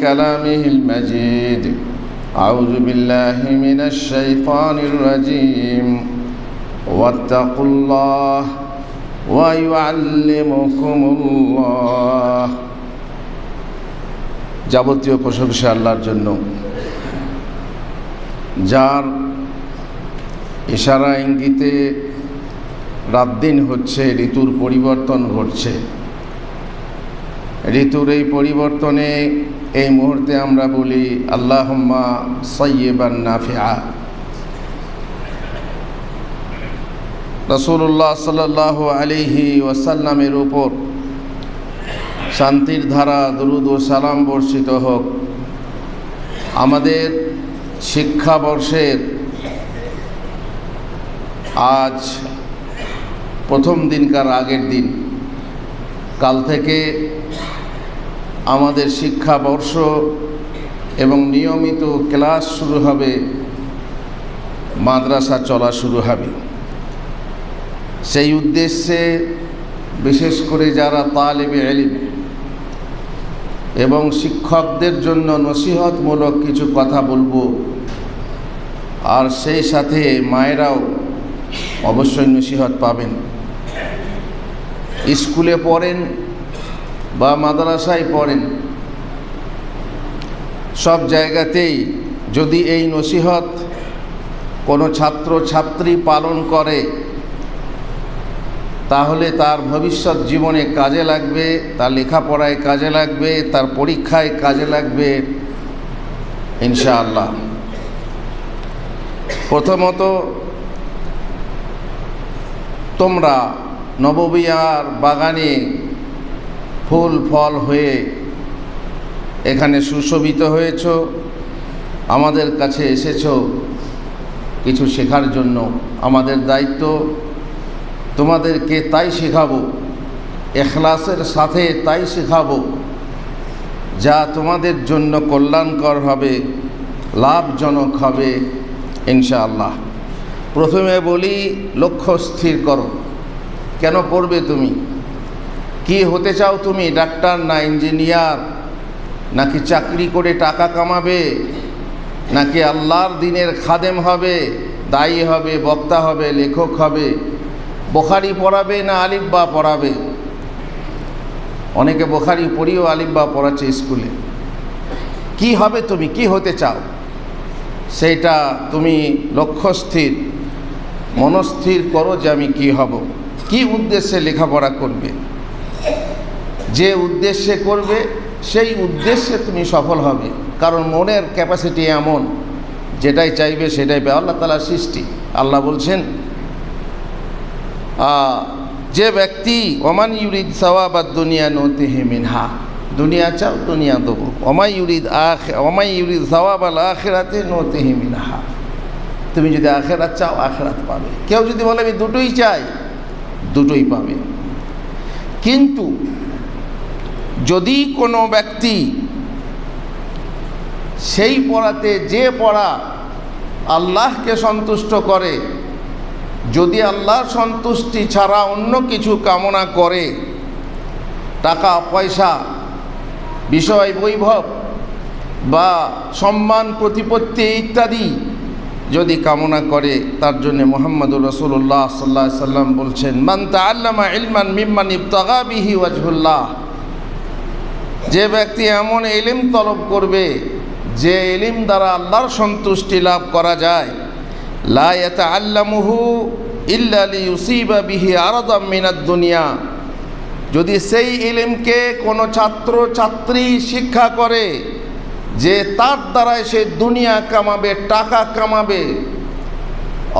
كلامه المجيد أعوذ بالله من الشيطان الرجيم واتقوا الله ويعلمكم الله যাবতীয় প্রশংসা আল্লাহর জন্য যার ইশারা ইঙ্গিতে রাত দিন হচ্ছে ঋতুর পরিবর্তন ঘটছে ঋতুর এই পরিবর্তনে এই মুহূর্তে আমরা বলি, আল্লাহম্মা সৈয়বান নাফিয়া রসুল্লাহ সাল আলিহি ওয়াসাল্লামের উপর শান্তির ধারা, দরুদ ও সালাম বর্ষিত হোক। আমাদের শিক্ষাবর্ষের আজ প্রথম দিনকার আগের দিন। কাল থেকে আমাদের শিক্ষাবর্ষ এবং নিয়মিত ক্লাস শুরু হবে, মাদ্রাসা চলা শুরু হবে। সেই উদ্দেশ্যে বিশেষ করে যারা তালেবে এলিম এবং শিক্ষকদের জন্য নসিহতমূলক কিছু কথা বলব, আর সেই সাথে মায়েরাও অবশ্যই নসিহত পাবেন। স্কুলে পড়েন বা মাদ্রাসায় পড়েন, সব জায়গাতেই যদি এই নসিহত কোনো ছাত্র, ছাত্রী পালন করে, তাহলে তার ভবিষ্যৎ জীবনে কাজে লাগবে, তার লেখাপড়ায় কাজে লাগবে, তার পরীক্ষায় কাজে লাগবে, ইনশাআল্লাহ। প্রথমত, তোমরা নববিয়ার বাগানে ফুল, ফল হয়ে এখানে সুশোভিত হয়েছ, আমাদের কাছে এসেছ কিছু শেখার জন্য। আমাদের দায়িত্ব, তোমাদেরকে তাই শেখাবো, এখলাসের সাথে তাই শেখাবো, যা তোমাদের জন্য কল্যাণকর হবে, লাভজনক হবে, ইনশাআল্লাহ। প্রথমে বলি, লক্ষ্য স্থির করো। কেন পড়বে তুমি? কি হতে চাও তুমি, ডাক্তার না ইঞ্জিনিয়ার? নাকি চাকরি করে টাকা কামাবে? নাকি আল্লাহর দিনের খাদেম হবে, দায়ী হবে, বক্তা হবে, লেখক হবে? বোখারি পড়াবে না আলিব্বা পড়াবে? অনেকে বোখারি পড়িও আলিব্বা পড়াচ্ছে স্কুলে। কি হবে তুমি, কি হতে চাও? সেটা তুমি লক্ষ্যস্থির মনস্থির করো যে আমি কি হব। কি উদ্দেশ্যে লেখাপড়া করবে? যে উদ্দেশ্যে করবে, সেই উদ্দেশ্যে তুমি সফল হবে। কারণ মনের ক্যাপাসিটি এমন, যেটাই চাইবে সেটাই পাবে। আল্লাহ তালার সৃষ্টি। আল্লাহ বলছেন যে ব্যক্তি, ওমান ইউরিদ সওয়াবাদ দুনিয়া নতে হে মিনহা। দুনিয়া চাও, দুনিয়া দেবো। অমাই ইউরিদ আখ অমাই ইউরিদ সওয়াব আল আখেরাতে নতে হে মিনহা। তুমি যদি আখেরাত চাও, আখেরাত পাবে। কেউ যদি বলে, আমি দুটোই চাই, দুটোই পাবে। কিন্তু যদি কোনো ব্যক্তি সেই পড়াতে যে পড়া আল্লাহকে সন্তুষ্ট করে, যদি আল্লাহর সন্তুষ্টি ছাড়া অন্য কিছু কামনা করে, টাকা, পয়সা, বিষয়, বৈভব বা সম্মান, প্রতিপত্তি ইত্যাদি যদি কামনা করে, তার জন্য মোহাম্মদুর রসুল্লাহ সাল্লাহ সাল্লাম বলছেন মান্তা আল্লামা ইলমান মিম্মান ইবতাগা বিহি ওয়াজহুল্লাহ। যে ব্যক্তি এমন এলিম তলব করবে, যে এলিম দ্বারা আল্লাহর সন্তুষ্টি লাভ করা যায় লায়াত আল্লামুহু ইল্লালি ইউসিবা বিহি আরদাম মিনাদ দুনিয়া। যদি সেই ইলিমকে কোনো ছাত্র, ছাত্রী শিক্ষা করে, যে তার দ্বারায় সে দুনিয়া কামাবে, টাকা কামাবে,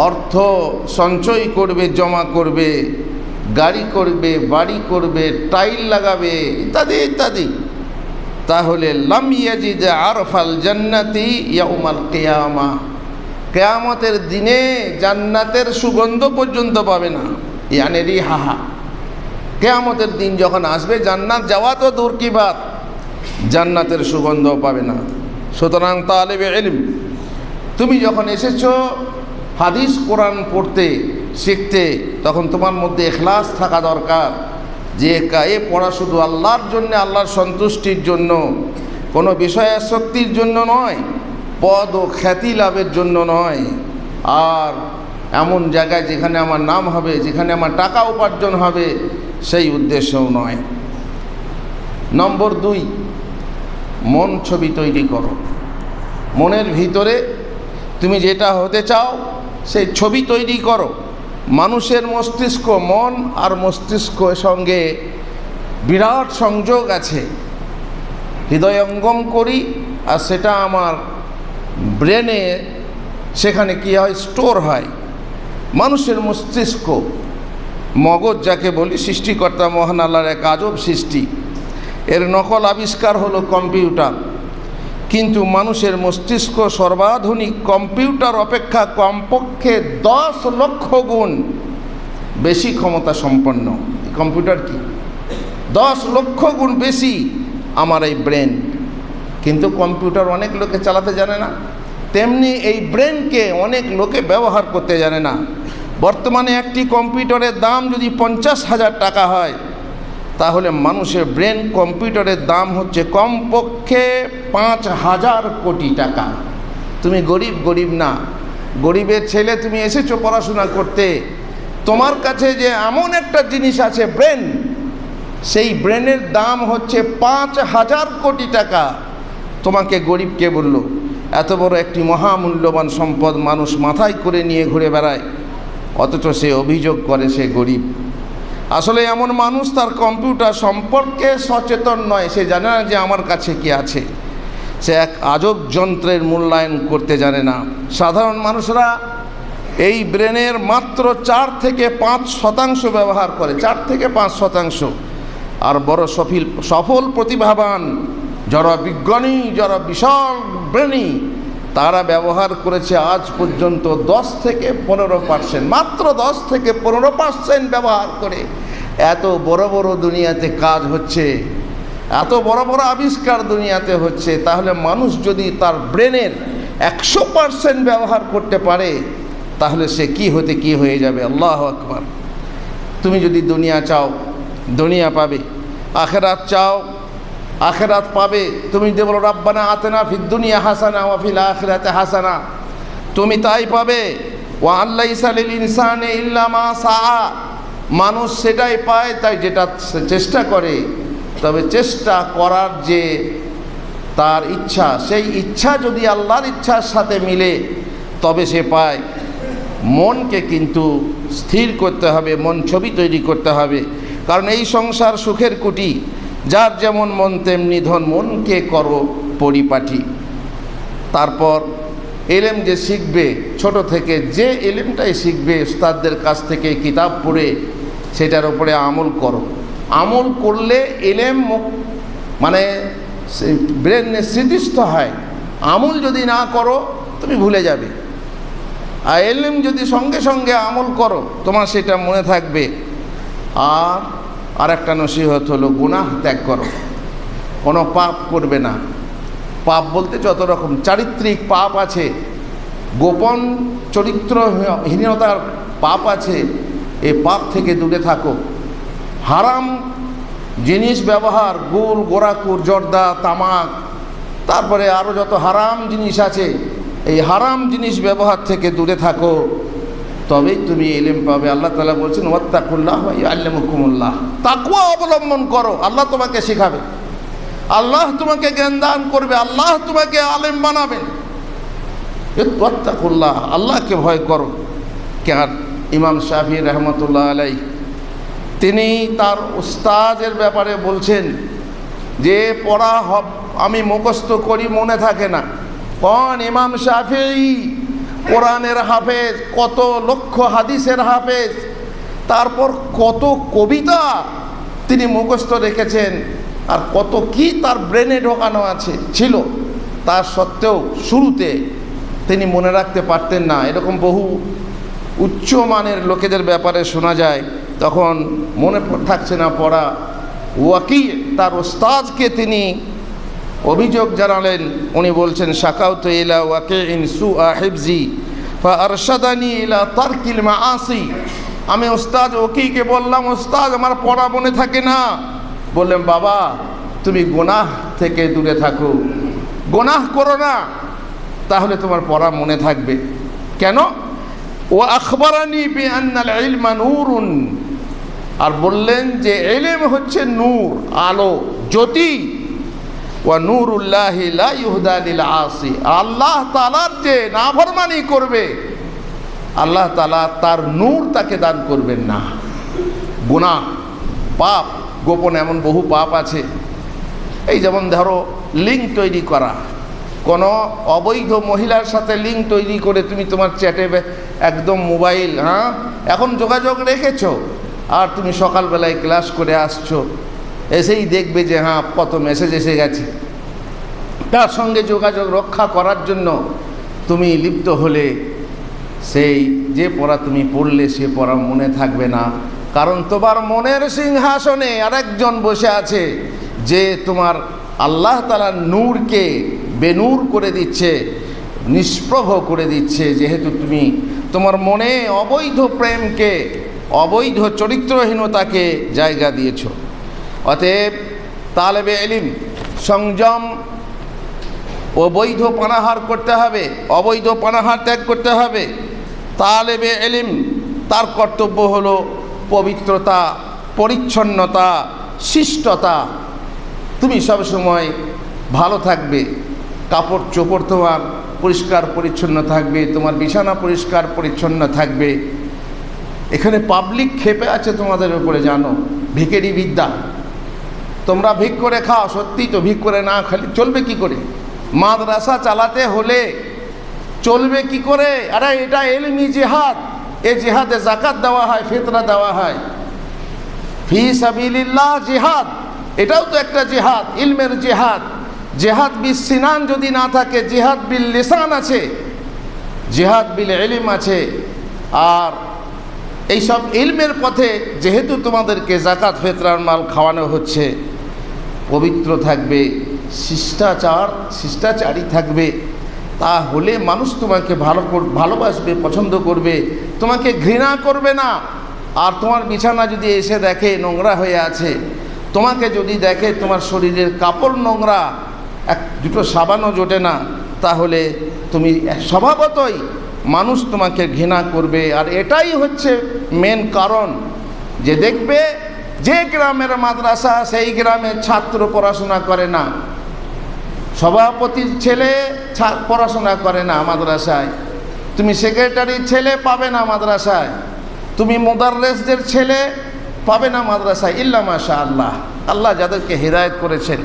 অর্থ সঞ্চয় করবে, জমা করবে, গাড়ি করবে, বাড়ি করবে, টাইল লাগাবে, ইত্যাদি ইত্যাদি। তাহলে আরফাল জান্নাতি ইয়াউমাল কেয়ামা। কেয়ামতের দিনে জান্নাতের সুগন্ধ পর্যন্ত পাবে না, ইয়ানে রি হাহা কেয়ামতের দিন যখন আসবে, জান্নাত যাওয়া তো দূর কি বাত? জান্নাতের সুগন্ধ পাবে না। সুতরাং তালেবে এলিম তুমি যখন এসেছ হাদিস কোরআন পড়তে, শিখতে, তখন তোমার মধ্যে এখলাস থাকা দরকার। যে এ পড়া শুধু আল্লাহর জন্য, আল্লাহর সন্তুষ্টির জন্য, কোনো বিষয়াসক্তির জন্য নয়, পদ ও খ্যাতি লাভের জন্য নয়। আর এমন জায়গায় যেখানে আমার নাম হবে, যেখানে আমার টাকা উপার্জন হবে, সেই উদ্দেশ্যও নয়। নম্বর দুই, মন ছবি তৈরি করো। মনের ভিতরে তুমি যেটা হতে চাও, সেই ছবি তৈরি করো। মানুষের মস্তিষ্ক মন আর মস্তিষ্কের সঙ্গে বিরাট সংযোগ আছে। হৃদয়ঙ্গম করি আর সেটা আমার ব্রেনে সেখানে কী হয়, স্টোর হয়। মানুষের মস্তিষ্ক, মগজ যাকে বলি, সৃষ্টিকর্তা মহান আল্লাহর এক আজব সৃষ্টি। এর নকল আবিষ্কার হলো কম্পিউটার। কিন্তু মানুষের মস্তিষ্ক সর্বাধুনিক কম্পিউটার অপেক্ষা কমপক্ষে দশ লক্ষ গুণ বেশি ক্ষমতা সম্পন্ন কম্পিউটার কি? দশ লক্ষ গুণ বেশি আমার এই ব্রেন। কিন্তু কম্পিউটার অনেক লোকে চালাতে জানে না। তেমনি এই ব্রেনকে অনেক লোকে ব্যবহার করতে জানে না। বর্তমানে একটি কম্পিউটারের দাম যদি পঞ্চাশ হাজার টাকা হয় তাহলে মানুষের ব্রেন কম্পিউটারের দাম হচ্ছে কমপক্ষে পাঁচ হাজার কোটি টাকা। তুমি গরিব গরিব না। গরিবের ছেলে তুমি এসেছ পড়াশোনা করতে। তোমার কাছে যে এমন একটা জিনিস আছে ব্রেন, সেই ব্রেনের দাম হচ্ছে পাঁচ হাজার কোটি টাকা। তোমাকে গরিব কে বলল, এত বড় একটি মহামূল্যবান সম্পদ মানুষ মাথায় করে নিয়ে ঘুরে বেড়ায়। অথচ সে অভিযোগ করে সে গরিব। আসলে এমন মানুষ তার কম্পিউটার সম্পর্কে সচেতন নয়, সে জানে না যে আমার কাছে কি আছে। সে এক আজব যন্ত্রের মূল্যায়ন করতে জানে না। সাধারণ মানুষরা এই ব্রেনের মাত্র চার থেকে পাঁচ শতাংশ ব্যবহার করে, চার থেকে পাঁচ শতাংশ। আর বড় সফিল সফল প্রতিভাবান, যারা বিজ্ঞানী, যারা বিশাল ব্রেনী তারা ব্যবহার করেছে আজ পর্যন্ত দশ থেকে পনেরো পার্সেন্ট, মাত্র দশ থেকে পনেরো পার্সেন্ট ব্যবহার করে। এত বড় বড় দুনিয়াতে কাজ হচ্ছে, এত বড় বড় আবিষ্কার দুনিয়াতে হচ্ছে, তাহলে মানুষ যদি তার ব্রেনের একশো পার্সেন্ট ব্যবহার করতে পারে, তাহলে সে কি হতে কি হয়ে যাবে? আল্লাহ আকবার। তুমি যদি দুনিয়া চাও, দুনিয়া পাবে, আখেরাত চাও আখেরাত পাবে। তুমি যদি বলো, রাব্বানা আতেনা ফিদ দুনিয়া হাসানা ওয়াফিল আখেরাতে হাসানা। তুমি তাই পাবে। ও আল্লাহ ইনসানে ইল্লামা সা মানুষ সেটাই পায়, তাই যেটা চেষ্টা করে, তবে চেষ্টা করার যে তার ইচ্ছা, সেই ইচ্ছা যদি আল্লাহর ইচ্ছার সাথে মিলে, তবে সে পায়। মনকে কিন্তু স্থির করতে হবে, মন ছবি তৈরি করতে হবে। কারণ এই সংসার সুখের কুটি যার যেমন মন, তেমনি ধন মনকে করো পরিপাটি। তারপর এলেম যে শিখবে, ছোট থেকে যে এলেমটাই শিখবে, উস্তাদদের কাছ থেকে কিতাব পড়ে, সেটার উপরে আমল করো। আমল করলে এলেম মানে ব্রেন স্মৃতিস্থ হয়। আমল যদি না করো, তুমি ভুলে যাবে। আর এলেম যদি সঙ্গে সঙ্গে আমল করো, তোমার সেটা মনে থাকবে। আর আর একটা নসিহত হলো, গুনাহ ত্যাগ করো। কোনো পাপ করবে না। পাপ বলতে যত রকম, চারিত্রিক পাপ আছে, গোপন চরিত্রহীনতার পাপ আছে, এ পাপ থেকে দূরে থাকো। হারাম জিনিস ব্যবহার, গুল, গোড়াকুর, জর্দা, তামাক, তারপরে আরও যত হারাম জিনিস আছে, এই হারাম জিনিস ব্যবহার থেকে দূরে থাকো। তবেই তুমি এলেম পাবে। আল্লাহ তালা বলছেন, ওয়াত্তাকুল্লাহ আল্লামুকুমুল্লাহ তাকুয়া অবলম্বন করো, আল্লাহ তোমাকে শেখাবে। আল্লাহ তোমাকে জ্ঞান দান করবে, আল্লাহ তোমাকে আলেম বানাবেন ওয়াত্তাকুল্লাহ, আল্লাহকে ভয় করো। কেন? ইমাম শাফি রহমতুল্লাহ আলাই তিনি তার উস্তাদের ব্যাপারে বলছেন যে, পড়া হব, আমি মুখস্থ করি, মনে থাকে না। কন ইমাম শাফি? কোরআনের হাফেজ, কত লক্ষ হাদিসের হাফেজ, তারপর কত কবিতা তিনি মুখস্থ রেখেছেন আর কত কি তার ব্রেনে ঢোকানো আছে, ছিল। তার সত্ত্বেও শুরুতে তিনি মনে রাখতে পারতেন না। এরকম বহু উচ্চমানের লোকেদের ব্যাপারে শোনা যায়, তখন মনে থাকছে না পড়া। ওয়াকি তার ওস্তাদকে তিনি অভিযোগ জানালেন, উনি বলছেন, শাকাউত ইলা ওয়াকে ইন সু আহিবজি আরশাদানি ইলা মাআসি। আমি, ওস্তাদ ওকিকে বললাম, ওস্তাদ, আমার পড়া মনে থাকে না। বললেন, বাবা, তুমি গোনাহ থেকে দূরে থাকো। গোনাহ করো না, তাহলে তোমার পড়া মনে থাকবে। কেন? ও আখবরানি বি আন্নাল ইলমা নূরুন। আর বললেন যে এলেম হচ্ছে নূর, আলো, জ্যোতি। ওয়া নূরুল্লাহ লা ইউহদা লিল আসি আল্লাহ তাআলার যে নাফরমানি করবে, আল্লাহ তাআলা তার নূর তাকে দান করবেন না। গুনাহ, পাপ, গোপন এমন বহু পাপ আছে। এই যেমন ধরো, লিঙ্ক তৈরি করা। কোনো অবৈধ মহিলার সাথে লিঙ্ক তৈরি করে তুমি তোমার চ্যাটে একদম মোবাইল হ্যাঁ? এখন যোগাযোগ রেখেছো, আর তুমি সকালবেলায় ক্লাস করে আসছো। এসেই দেখবে যে হ্যাঁ কত মেসেজ এসে গেছে। তার সঙ্গে যোগাযোগ রক্ষা করার জন্য তুমি লিপ্ত হলে, সেই যে পড়া তুমি পড়লে সে পড়া মনে থাকবে না। কারণ তোমার মনের সিংহাসনে আরেকজন বসে আছে, যে তোমার আল্লাহ তালা নূরকে বেনূর করে দিচ্ছে, নিষ্প্রভ করে দিচ্ছে। যেহেতু তুমি তোমার মনে অবৈধ প্রেমকে, অবৈধ চরিত্রহীনতাকে জায়গা দিয়েছ। অতএব তালেবে এলিম সংযম অবৈধ পানাহার করতে হবে, অবৈধ পানাহার ত্যাগ করতে হবে। তালেবে এলিম তার কর্তব্য হল পবিত্রতা, পরিচ্ছন্নতা, শিষ্টতা। তুমি সবসময় ভালো থাকবে, কাপড় চোপড় তোমার পরিষ্কার পরিচ্ছন্ন থাকবে, তোমার বিছানা পরিষ্কার পরিচ্ছন্ন থাকবে। এখানে পাবলিক খেপে আছে তোমাদের উপরে জানো ভিকেরি বিদ্যা। তোমরা ভিক করে খাও সত্যি তো ভিক করে না খালি চলবে কি করে? মাদ্রাসা চালাতে হলে চলবে কি করে? আরে এটা এলমি জেহাদ। এ জেহাদে জাকাত দেওয়া হয় ফিতরা দেওয়া হয়। ফি সাবিলিল্লাহ জেহাদ। এটাও তো একটা জেহাদ, ইলমের জেহাদ। জেহাদ বিল সিনান যদি না থাকে, জেহাদ বিল লিসান আছে। জেহাদ বিল এলিম আছে। আর এইসব ইলমের পথে যেহেতু তোমাদেরকে জাকাত ফেতরার মাল খাওয়ানো হচ্ছে পবিত্র থাকবে, শিষ্টাচার, শিষ্টাচারী থাকবে, তাহলে মানুষ তোমাকে ভালো ভালোবাসবে, পছন্দ করবে, তোমাকে ঘৃণা করবে না। আর তোমার বিছানা যদি এসে দেখে নোংরা হয়ে আছে, তোমাকে যদি দেখে তোমার শরীরের কাপড় নোংরা, এক, দুটো সাবানও জোটে না, তাহলে তুমি, স্বভাবতই মানুষ তোমাকে ঘৃণা করবে। আর এটাই হচ্ছে মেন কারণ। যে দেখবে যে গ্রামের মাদ্রাসা, সেই গ্রামের ছাত্র পড়াশোনা করে না। সভাপতির ছেলে পড়াশোনা করে না মাদ্রাসায়। তুমি সেক্রেটারির ছেলে পাবে না মাদ্রাসায়। তুমি মোদাররেসদের ছেলে পাবে না মাদ্রাসায়। ইল্লা মাশা আল্লাহ আল্লাহ যাদেরকে হেদায়েত করেছেন,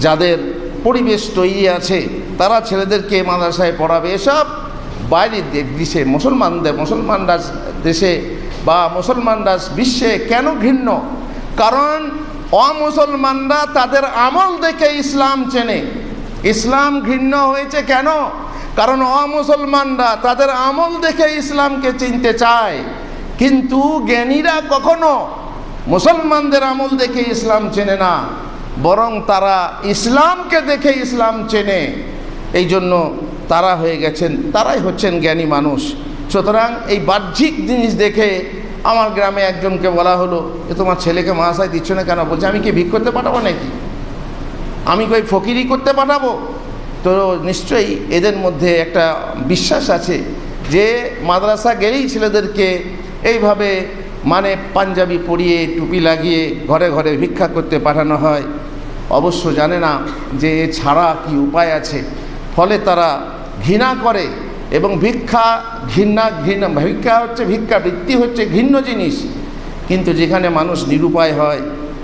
যাদের পরিবেশ তৈরি আছে, তারা ছেলেদেরকে মাদ্রাসায় পড়াবে। এসব বাইরের দেশে, মুসলমানদের, মুসলমানরা দেশে বা মুসলমানরা বিশ্বে কেন ঘৃণ্য? কারণ অমুসলমানরা তাদের আমল দেখে ইসলাম চেনে। ইসলাম ঘৃণ্য হয়েছে কেন? কারণ অমুসলমানরা তাদের আমল দেখে ইসলামকে চিনতে চায়। কিন্তু জ্ঞানীরা কখনো মুসলমানদের আমল দেখে ইসলাম চেনে না, বরং তারা ইসলামকে দেখে ইসলাম চেনে। এই জন্য তারা হয়ে গেছেন, তারাই হচ্ছেন জ্ঞানী মানুষ। সুতরাং এই বাহ্যিক জিনিস দেখে আমার গ্রামে একজনকে বলা হলো যে, তোমার ছেলেকে মহাশয় দিচ্ছ না কেন? বলছে, আমি কি ভিক করতে পাঠাবো নাকি? আমি কই ফকিরি করতে পাঠাবো? তো নিশ্চয়ই এদের মধ্যে একটা বিশ্বাস আছে যে, মাদ্রাসা গেলেই ছেলেদেরকে এইভাবে মানে পাঞ্জাবি পরিয়ে, টুপি লাগিয়ে ঘরে ঘরে ভিক্ষা করতে পাঠানো হয়। অবশ্য জানে না যে ছাড়া কি উপায় আছে। ফলে তারা ঘৃণা করে। এবং ভিক্ষা ঘৃণা ঘৃণা ভিক্ষা হচ্ছে ভিক্ষা, বৃত্তি হচ্ছে ঘৃণ্য জিনিস। কিন্তু যেখানে মানুষ নিরুপায় হয়,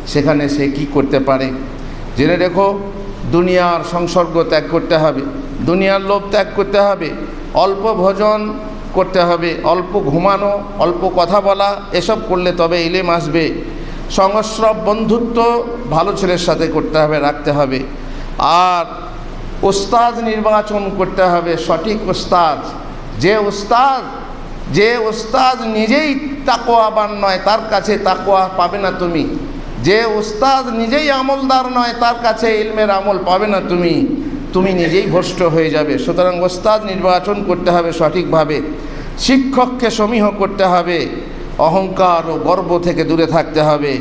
সেখানে সে কি করতে পারে? জেনে রেখো, দুনিয়ার সংসর্গ ত্যাগ করতে হবে, দুনিয়ার লোভ ত্যাগ করতে হবে, অল্প ভোজন করতে হবে, অল্প ঘুমানো, অল্প কথা বলা, এসব করলে তবে ইলেম আসবে। সংস্রব বন্ধুত্ব ভালো ছেলের সাথে করতে হবে, রাখতে হবে। আর ওস্তাদ নির্বাচন করতে হবে, সঠিক ওস্তাদ। যে ওস্তাদ যে ওস্তাদ নিজেই তাকোয়াবান নয়, তার কাছে তাকোয়া পাবে না তুমি। যে ওস্তাদ নিজেই আমলদার নয়, তার কাছে ইলমের আমল পাবে না তুমি। তুমি নিজেই ভ্রষ্ট হয়ে যাবে। সুতরাং ওস্তাদ নির্বাচন করতে হবে সঠিকভাবে। শিক্ষককে সমীহ করতে হবে। অহংকার ও গর্ব থেকে দূরে থাকতে হবে।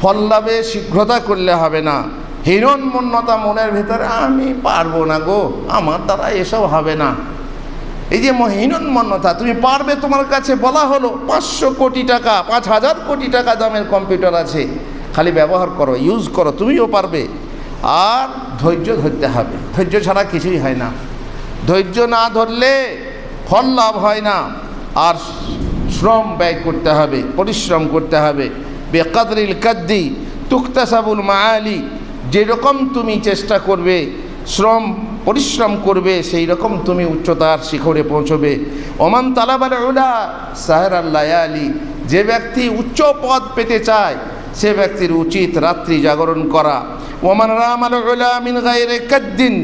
ফল লাভে শীঘ্রতা করলে হবে না। হিরণমন্যতা মনের ভিতরে, আমি পারব না গো, আমার দ্বারা এসব হবে না। এই যে হিরণমন্যতা তুমি পারবে তোমার কাছে বলা হলো, পাঁচশো কোটি টাকা, পাঁচ হাজার কোটি টাকা দামের কম্পিউটার আছে। খালি ব্যবহার করো ইউজ করো, তুমিও পারবে। আর ধৈর্য ধরতে হবে। ধৈর্য ছাড়া কিছুই হয় না। ধৈর্য না ধরলে ফল লাভ হয় না। আর শ্রম ব্যয় করতে হবে, পরিশ্রম করতে হবে। বেকাদরিল কাদ্দি, তুক্তাসাবুল মায়ালি যেরকম তুমি চেষ্টা করবে, শ্রম, পরিশ্রম করবে সেই রকম তুমি উচ্চতার শিখরে পৌঁছবে। ওমান তালাবার ওলা সাহের আল্লাহ আলী যে ব্যক্তি উচ্চ পদ পেতে চায়, সে ব্যক্তির উচিত রাত্রি জাগরণ করা। ওমান রাম আল ওলা মিন গাইরে কাদ্দিন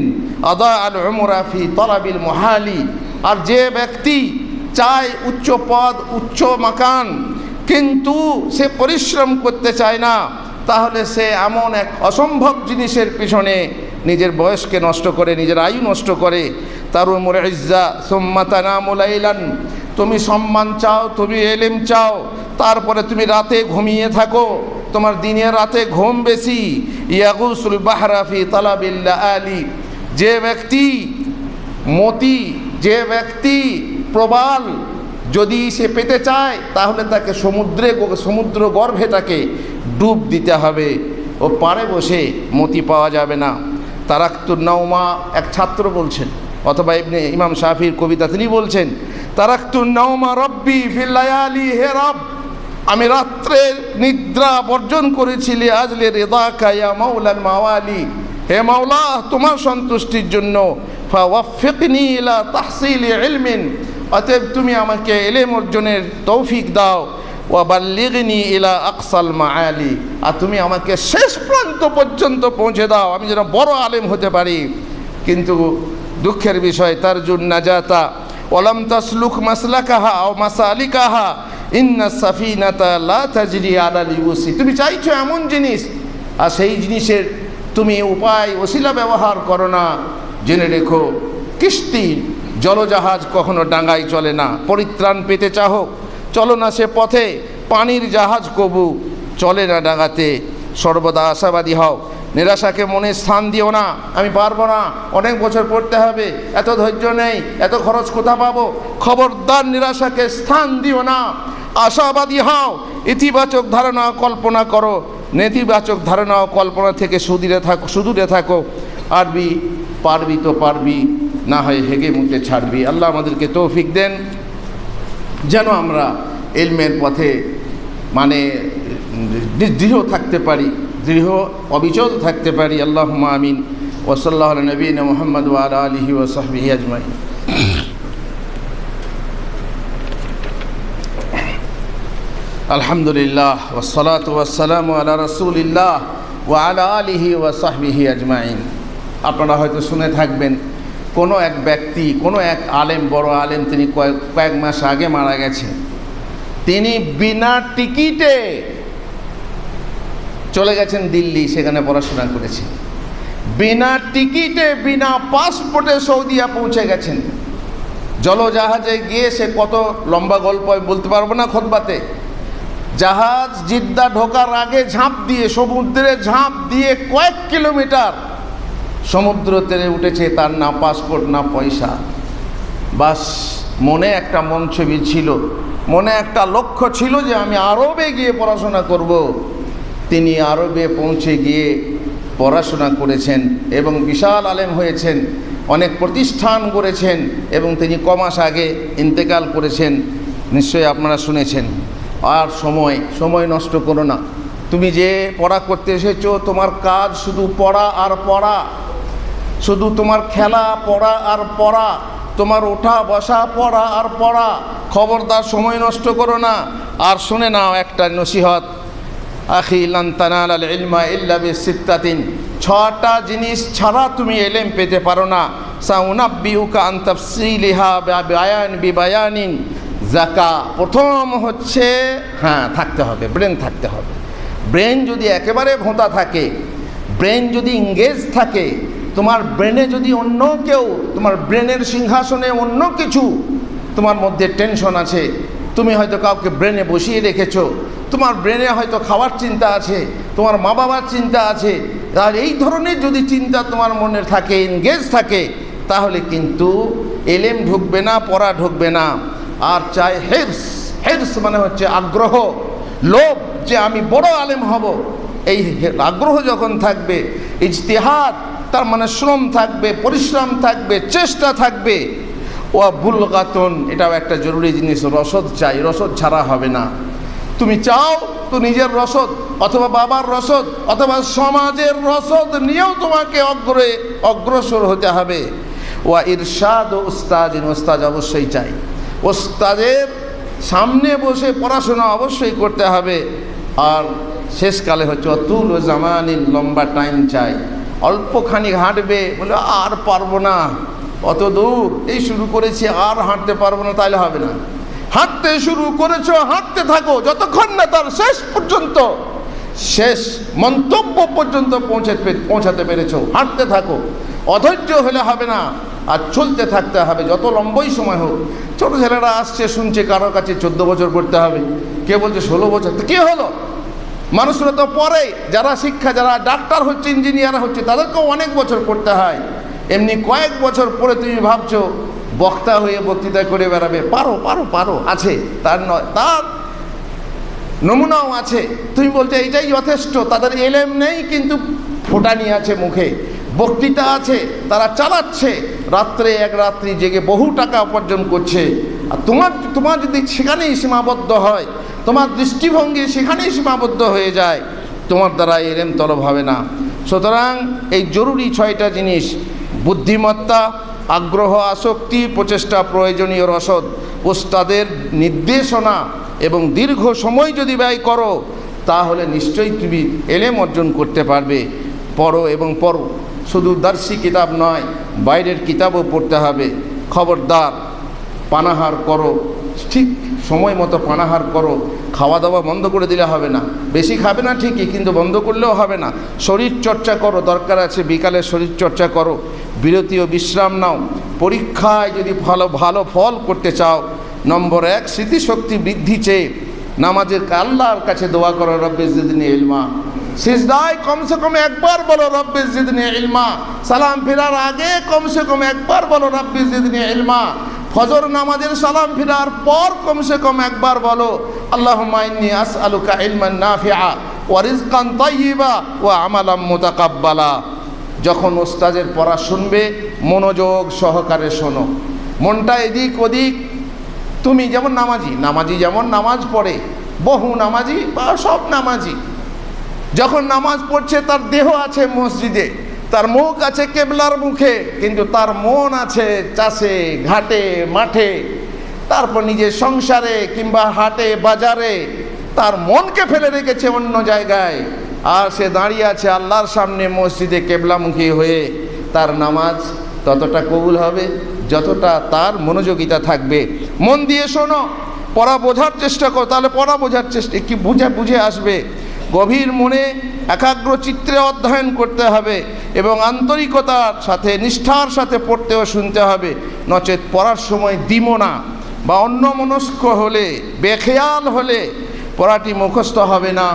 আদা আল উমরাফি তলাবিল মহালি। আর যে ব্যক্তি চায় উচ্চ পদ, উচ্চ মাকান, কিন্তু সে পরিশ্রম করতে চায় না তাহলে সে এমন এক অসম্ভব জিনিসের পিছনে নিজের বয়সকে নষ্ট করে, নিজের আয়ু নষ্ট করে। তার উমরে ইজ্জা সোম্মাতা নামুলাইলান তুমি সম্মান চাও, তুমি এলেম চাও। তারপরে তুমি রাতে ঘুমিয়ে থাকো। তোমার দিনে রাতে ঘুম বেশি। ইয়াগুসুল বাহরাফি তালাবিল্লা আলী। যে ব্যক্তি মতি, যে ব্যক্তি প্রবাল, যদি সে পেতে চায়, তাহলে তাকে সমুদ্রে সমুদ্র গর্ভে তাকে ডুব দিতে হবে। ও পারে বসে মতি পাওয়া যাবে না। তারাক্তুর নৌমা এক ছাত্র বলছেন, অথবা এমনি ইমাম শাফির কবিতা তিনি বলছেন তারাক্তুর নৌমা রব্বি ফিল্লায়ালি হে রব, আমি রাত্রে নিদ্রা বর্জন করেছিলি আজলে রেদা কায়া মাওলাল মাওয়ালি। হে মাওলা, তোমার সন্তুষ্টির জন্য তাহসিল অতএব তুমি আমাকে এলেম অর্জনের তৌফিক দাও। ওয়াবাল্লিগনি ইলা আকসাল মাআলি। আর তুমি আমাকে শেষ প্রান্ত পর্যন্ত পৌঁছে দাও, আমি যেন বড় আলেম হতে পারি। কিন্তু দুঃখের বিষয় তার জুন নাজাতা ওলাম তাসলুক মাসলাকাহা ও মাসালিকাহা, ইন্না সাফিনাতা লা তাজরি আলাল ইউসি তুমি চাইছো এমন জিনিস, আর সেই জিনিসের তুমি উপায়, ওসিলা ব্যবহার করো না। জেনে রেখো, কিস্তি, জলজাহাজ কখনো ডাঙ্গায় চলে না। পরিত্রাণ পেতে চাহো চলো না সে পথে, পানির জাহাজ কবু। চলে না ডাঙাতে, সর্বদা আশাবাদী হও। নিরাশাকে মনে স্থান দিও না, আমি পারব না। অনেক বছর পড়তে হবে, এত ধৈর্য নেই, এত খরচ কোথা পাবো? খবরদার নিরাশাকে স্থান দিও না। আশাবাদী হও। ইতিবাচক ধারণা কল্পনা করো। নেতিবাচক ধারণা কল্পনা থেকে সুদূরে থাকো সুদূরে থাকো। আরবি পারবি তো পারবি, না হয় হেগে মুখে ছাড়বি। আল্লাহ আমাদেরকে তৌফিক দেন। যেন আমরা এলমের পথে মানে দৃঢ় থাকতে পারি, দৃঢ় অবিচল থাকতে পারি। আল্লাহ আমিন। ওসল্লাহ নবীন মোহাম্মদ ওয়াল আলহি ওসাহবি আজমাই আলহামদুলিল্লাহ ওসলাত ওয়াসালাম আলা রসুলিল্লাহ ও আলা আলিহি ওয়াসাহবিহি আজমাইন। আপনারা হয়তো শুনে থাকবেন কোনো এক ব্যক্তি, কোনো এক আলেম, বড় আলেম, তিনি কয়েক কয়েক মাস আগে মারা গেছেন। তিনি বিনা টিকিটে চলে গেছেন দিল্লি, সেখানে পড়াশোনা করেছেন। বিনা টিকিটে, বিনা পাসপোর্টে সৌদিয়া পৌঁছে গেছেন। জলজাহাজে গিয়ে সে কত লম্বা গল্প বলতে পারব না খোদবাতে। জাহাজ জিদ্দা ঢোকার আগে ঝাঁপ দিয়ে, সমুদ্রে ঝাঁপ দিয়ে কয়েক কিলোমিটার সমুদ্র তেরে উঠেছে তার না পাসপোর্ট, না পয়সা। বাস, মনে একটা মন ছবি ছিল। মনে একটা লক্ষ্য ছিল যে আমি আরবে গিয়ে পড়াশোনা করব। তিনি আরবে পৌঁছে গিয়ে পড়াশোনা করেছেন এবং বিশাল আলেম হয়েছেন, অনেক প্রতিষ্ঠান করেছেন এবং তিনি কমাস আগে ইন্তেকাল করেছেন। নিশ্চয়ই আপনারা শুনেছেন। আর সময় সময় নষ্ট করো না। তুমি যে পড়া করতে এসেছ, তোমার কাজ শুধু পড়া আর পড়া। শুধু তোমার খেলা, পড়া আর পড়া, তোমার ওঠা, বসা, পড়া আর পড়া। খবরদার সময় নষ্ট করো না। আর শুনে নাও একটা নসিহত। আখি ছটা জিনিস ছাড়া তুমি এলেম পেতে পারো না। বায়ান জাকা প্রথম হচ্ছে হ্যাঁ থাকতে হবে, ব্রেন থাকতে হবে। ব্রেন যদি একেবারে ভোঁতা থাকে, ব্রেন যদি ইংগেজ থাকে তোমার ব্রেনে যদি অন্য কেউ, তোমার ব্রেনের সিংহাসনে অন্য কিছু, তোমার মধ্যে টেনশন আছে, তুমি হয়তো কাউকে ব্রেনে বসিয়ে রেখেছো, তোমার ব্রেনে হয়তো খাওয়ার চিন্তা আছে, তোমার মা বাবার চিন্তা আছে আর এই ধরনের যদি চিন্তা তোমার মনে থাকে এনগেজ থাকে, তাহলে কিন্তু এলেম ঢুকবে না, পড়া ঢুকবে না। আর চাই হেরস হেরস মানে হচ্ছে আগ্রহ, লোভ যে আমি বড় আলেম হব। এই আগ্রহ যখন থাকবে, ইজতিহাদ তার মানে শ্রম থাকবে, পরিশ্রম থাকবে, চেষ্টা থাকবে। ও বুলগাতন, এটাও একটা জরুরি জিনিস, রসদ চাই, রসদ ছাড়া হবে না। তুমি চাও তো নিজের রসদ, অথবা বাবার রসদ, অথবা সমাজের রসদ নিয়েও তোমাকে অগ্রে, অগ্রসর হতে হবে। ওয়া ইরশাদ ও উস্তাজ ওস্তাজ অবশ্যই চাই। ওস্তাদের সামনে বসে পড়াশোনা অবশ্যই করতে হবে। আর শেষকালে হচ্ছে, অতুল ও জামানিন লম্বা টাইম চাই। অল্পখানি হাঁটবে, বলে আর পারব না, অত দূর। এই শুরু করেছি, আর হাঁটতে পারব না, তাইলে হবে না। হাঁটতে শুরু করেছ, হাঁটতে থাকো, যতক্ষণ না তার শেষ পর্যন্ত, শেষ মন্তব্য পর্যন্ত পৌঁছে পৌঁছাতে পেরেছ। হাঁটতে থাকো, অধৈর্য হলে হবে না, আর চলতে থাকতে হবে, যত লম্বই সময় হোক। ছোটো ছেলেরা আসছে, শুনছে কারোর কাছে চোদ্দ বছর পড়তে হবে, কে বলছে ষোলো বছর? তো কে হলো? মানুষরা তো পরে, যারা শিক্ষা, যারা ডাক্তার হচ্ছে, ইঞ্জিনিয়ার হচ্ছে, তাদেরকেও অনেক বছর পড়তে হয়। এমনি কয়েক বছর পরে তুমি ভাবছ, বক্তা হয়ে বক্তৃতা করে বেড়াবে। পারো পারো পারো, আছে, তার নয়, তার নমুনাও আছে। তুমি বলছো এইটাই যথেষ্ট, তাদের এলেম নেই, কিন্তু ফোটানি আছে মুখে। বক্তৃতা আছে, তারা চালাচ্ছে। রাত্রে এক রাত্রি জেগে বহু টাকা উপার্জন করছে। আর তোমার তোমার যদি সেখানেই সীমাবদ্ধ হয় তোমার দৃষ্টিভঙ্গি সেখানেই সীমাবদ্ধ হয়ে যায়। তোমার দ্বারা এলেম তলব হবে না। সুতরাং এই জরুরি ছয়টা জিনিস, বুদ্ধিমত্তা, আগ্রহ, আসক্তি, প্রচেষ্টা, প্রয়োজনীয় রসদ, ওস্তাদের নির্দেশনা এবং দীর্ঘ সময় যদি ব্যয় করো, তাহলে নিশ্চয়ই তুমি এলেম অর্জন করতে পারবে। পড়ো এবং পড়ো। শুধু দার্সি কিতাব নয়, বাইরের কিতাবও পড়তে হবে। খবরদার, পানাহার করো। ঠিক সময় মতো পানাহার করো। খাওয়া দাওয়া বন্ধ করে দিলে হবে না। বেশি খাবে না ঠিকই, কিন্তু বন্ধ করলেও হবে না। শরীর চর্চা করো, দরকার আছে বিকালে শরীর চর্চা করো। বিরতি ও বিশ্রাম নাও। পরীক্ষায় যদি ভালো ভালো ফল করতে চাও, নম্বর এক, স্মৃতিশক্তি বৃদ্ধি চেয়ে নামাজের আল্লাহর কাছে দোয়া করো, রব্বে জিদনি ইলমা। সিজদায় কমসে কম একবার বলো, রব্বে জিদনি ইলমা। সালাম ফেরার আগে কমসে কম একবার বলো, রব্বে জিদনি ইলমা। ফজর নামাজের সালাম ফেরার পর কমসে কম একবার বলো আল্লাহ ইন্নি আসআলুকা ইলমান নাফিআ ওয়া রিজকান তাইয়্যিবা ওয়া আমালাম মুতাকাব্বালা। যখন ওস্তাদের পড়া শুনবে, মনোযোগ সহকারে শোনো। মনটা এদিক ওদিক, তুমি যেমন নামাজি নামাজি যেমন নামাজ পড়ে, বহু নামাজি বা সব নামাজি। যখন নামাজ পড়ছে, তার দেহ আছে মসজিদে। তার মুখ আছে কেবলার মুখে, কিন্তু তার মন আছে চাষে, ঘাটে, মাঠে। তারপর নিজের সংসারে কিংবা হাটে, বাজারে তার মনকে ফেলে রেখেছে অন্য জায়গায়। আর সে দাঁড়িয়ে আছে আল্লাহর সামনে মসজিদে কেবলামুখী হয়ে। তার নামাজ ততটা কবুল হবে, যতটা তার মনোযোগিতা থাকবে। মন দিয়ে শোনো, পড়া বোঝার চেষ্টা করো, তাহলে পড়া বোঝার চেষ্টা, কি বুঝে বুঝে আসবে। গভীর মনে একাগ্র চিত্রে অধ্যয়ন করতে হবে এবং আন্তরিকতার সাথে, নিষ্ঠার সাথে পড়তে ও শুনতে হবে। নচেত পড়ার সময় দিমনা বা অন্যমনস্ক হলে, বেখেয়াল হলে পড়াটি মুখস্থ হবে না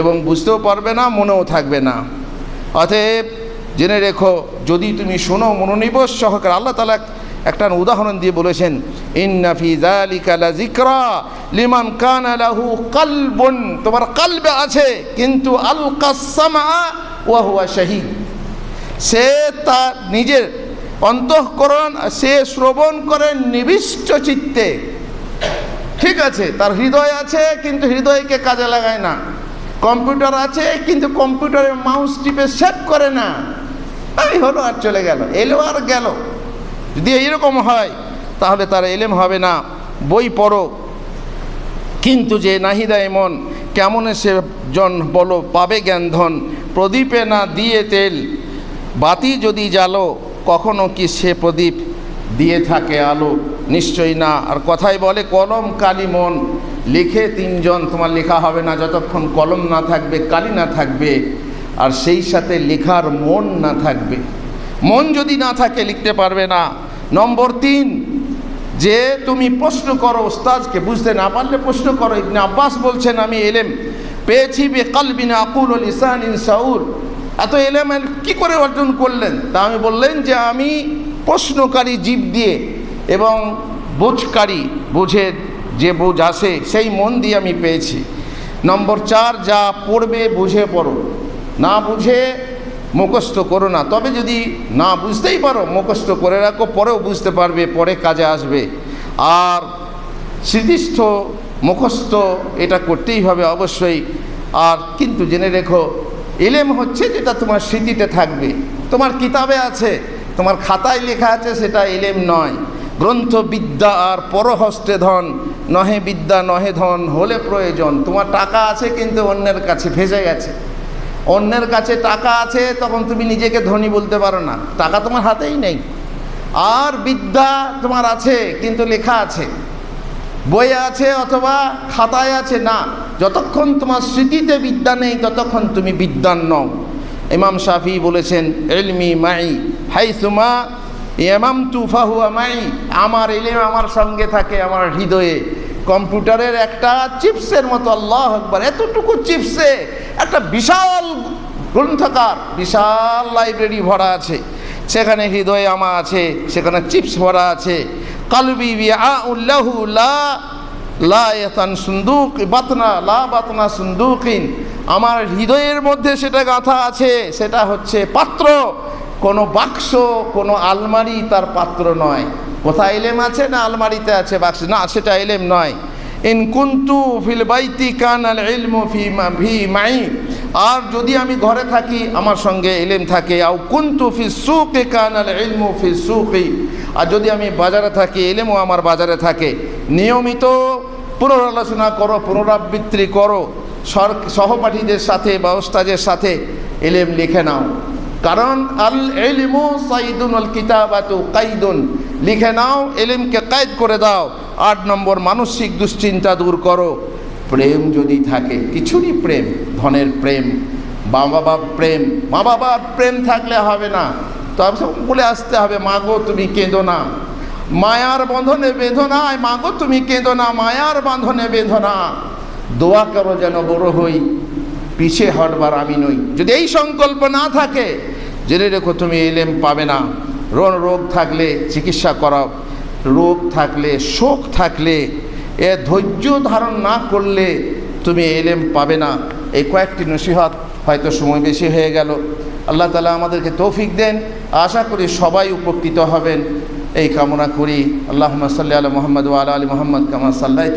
এবং বুঝতেও পারবে না, মনেও থাকবে না। অতএব জেনে রেখো, যদি তুমি শোনো মনোনিবেশ সহকারে আল্লাহ তালা একটা উদাহরণ দিয়ে বলেছেন লিমান কানা লাহু কালবুন। তোমার কালবে আছে, কিন্তু আল কাসমা ওয়া হুয়া শাহীদ। সে তার নিজের অন্তঃকরণ, সে শ্রবণ করেন নিবিষ্ট চিত্তে। ঠিক আছে, তার হৃদয় আছে, কিন্তু হৃদয়কে কাজে লাগায় না। কম্পিউটার আছে, কিন্তু কম্পিউটারে মাউস টিপে সেভ করে না। এই হলো আর চলে গেল, এলো আর গেল। যদি এইরকম হয়, তাহলে তার এলেম হবে না। বই পড়ো। কিন্তু যে নাহিদা এমন কেমন সে জন বলো, পাবে জ্ঞান ধন। প্রদীপে না দিয়ে তেল, বাতি যদি জ্বালো, কখনো কি সে প্রদীপ দিয়ে থাকে আলো? নিশ্চয়ই না। আর কথাই বলে, কলম কালি মন। লিখে তিনজন, তোমার লেখা হবে না যতক্ষণ কলম না থাকবে, কালি না থাকবে। আর সেই সাথে লেখার মন না থাকবে। মন যদি না থাকে লিখতে পারবে না। নম্বর তিন, যে তুমি প্রশ্ন করো ওস্তাজকে বুঝতে না পারলে প্রশ্ন করো। ইবনে আব্বাস বলছেন, আমি এলেম পেয়েছি বে কালবিন আকুল ইসান ইন সাউল এত এলেম কি করে অর্জন করলেন? তা আমি বললেন যে, আমি প্রশ্নকারী জীব দিয়ে এবং বোঝকারী বোঝের যে বোঝ আসে সেই মন দিয়ে আমি পেয়েছি। নম্বর চার, যা পড়বে বুঝে পড়ো। না বুঝে মুখস্থ করো না। তবে যদি না বুঝতেই পারো, মুখস্থ করে রাখো, পরেও বুঝতে পারবে, পরে কাজে আসবে। আর স্মৃতিস্থ মুখস্থ এটা করতেই হবে অবশ্যই। আর কিন্তু জেনে রেখো, এলেম হচ্ছে যেটা তোমার স্মৃতিতে থাকবে। তোমার কিতাবে আছে, তোমার খাতায় লেখা আছে, সেটা এলেম নয়। গ্রন্থ বিদ্যা আর পরহস্তে ধন, নহে বিদ্যা নহে ধন, হলে প্রয়োজন। তোমার টাকা আছে, কিন্তু অন্যের কাছে ভেসে গেছে। অন্যের কাছে টাকা আছে, তখন তুমি নিজেকে ধনী বলতে পারো না। টাকা তোমার হাতেই নেই। আর বিদ্যা তোমার আছে, কিন্তু লেখা আছে। বইয়ে আছে অথবা খাতায় আছে, না। যতক্ষণ তোমার স্মৃতিতে বিদ্যা নেই, ততক্ষণ তুমি বিদ্যান নও। ইমাম শাফি বলেছেন এলমি মাই হাই সুমা এমাম তুফাহুয়া মাই। আমার এলেম আমার সঙ্গে থাকে, আমার হৃদয়ে। কম্পিউটারের একটা চিপসের মতো, আল্লাহ একবার এতটুকু চিপসে একটা বিশাল গ্রন্থাকার বিশাল লাইব্রেরি ভরা আছে। সেখানে হৃদয়ে আমা আছে, সেখানে চিপস ভরা আছে। কালবি উল্লাহু লা সুন্দুক, বাতনা, লা বাতনা সুন্দুকিন। আমার হৃদয়ের মধ্যে সেটা গাঁথা আছে, সেটা হচ্ছে পাত্র। কোনো বাক্স, কোনো আলমারি তার পাত্র নয়। কোথায় এলেম আছে না আলমারিতে আছে বাক্স? না, সেটা এলেম নয়। ইন কুন্তু ফিল বাইতি কান আল ইলমু ফি ভি মাই। আর যদি আমি ঘরে থাকি, আমার সঙ্গে এলেম থাকে। আও কুন্তু ফি সুকে কান আল ইলমু ফি সুকি। আর যদি আমি বাজারে থাকি এলেমও আমার বাজারে থাকে। নিয়মিত পুনরালোচনা করো, পুনরাবৃত্তি করো। সর, সহপাঠীদের সাথে বা ওস্তাদের সাথে এলেম লিখে নাও। কারণ আল এলিমু সাইদুন আল কিতাবাতু কাইদুন। লিখে নাও এলিমকে কায়দ করে দাও। আট নম্বর, মানসিক দুশ্চিন্তা দূর করো। প্রেম যদি থাকে, কিছুরই প্রেম, ধনের প্রেম মা বাবার প্রেম মা বাবার প্রেম থাকলে হবে না। তবে বলে আসতে হবে মাগো তুমি কেঁদো না। মায়ার বন্ধনে বেঁধো না মাগো তুমি কেঁদো না। মায়ার বাঁধনে বেঁধো না। দোয়া করো যেন বড় হই, পিছে হটবার আমি নই। যদি এই সংকল্প না থাকে, জেনে রেখো তুমি এলেম পাবে না। রোগ থাকলে চিকিৎসা করাও। রোগ থাকলে, শোক থাকলে, এ ধৈর্য ধারণ না করলে তুমি এলেম পাবে না। এই কয়েকটি নসিহত হয়তো সময় বেশি হয়ে গেল। আল্লাহ তালা আমাদেরকে তৌফিক দেন। আশা করি সবাই উপকৃত হবেন। এই কামনা করি। আল্লাহ সাল্লাহ মোহাম্মদ আলা আলী মোহাম্মদ কামা সাল্লাহ